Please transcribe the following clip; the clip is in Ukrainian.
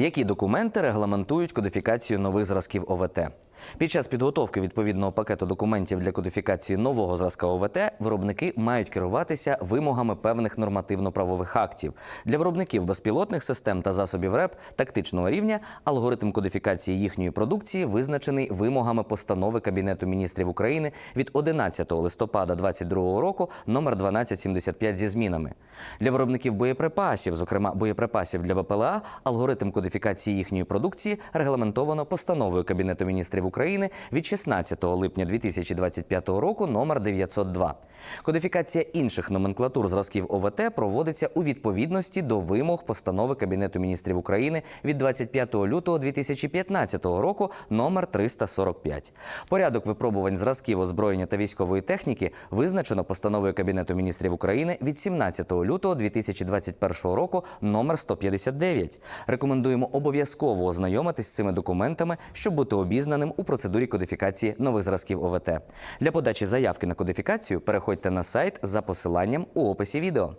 Які документи регламентують кодифікацію нових зразків ОВТ? Під час підготовки відповідного пакету документів для кодифікації нового зразка ОВТ виробники мають керуватися вимогами певних нормативно-правових актів. Для виробників безпілотних систем та засобів РЕП тактичного рівня алгоритм кодифікації їхньої продукції визначений вимогами постанови Кабінету міністрів України від 11 листопада 2022 року номер 1275 зі змінами. Для виробників боєприпасів, зокрема боєприпасів для БПЛА, алгоритм кодифікації їхньої продукції регламентовано постановою Кабінету міністрів України від 16 липня 2025 року номер 902. Кодифікація інших номенклатур зразків ОВТ проводиться у відповідності до вимог постанови Кабінету міністрів України від 25 лютого 2015 року номер 345. Порядок випробувань зразків озброєння та військової техніки визначено постановою Кабінету міністрів України від 17 лютого 2021 року номер 159. Рекомендуємо обов'язково ознайомитись з цими документами, щоб бути обізнаним у процедурі кодифікації нових зразків ОВТ. Для подачі заявки на кодифікацію переходьте на сайт за посиланням у описі відео.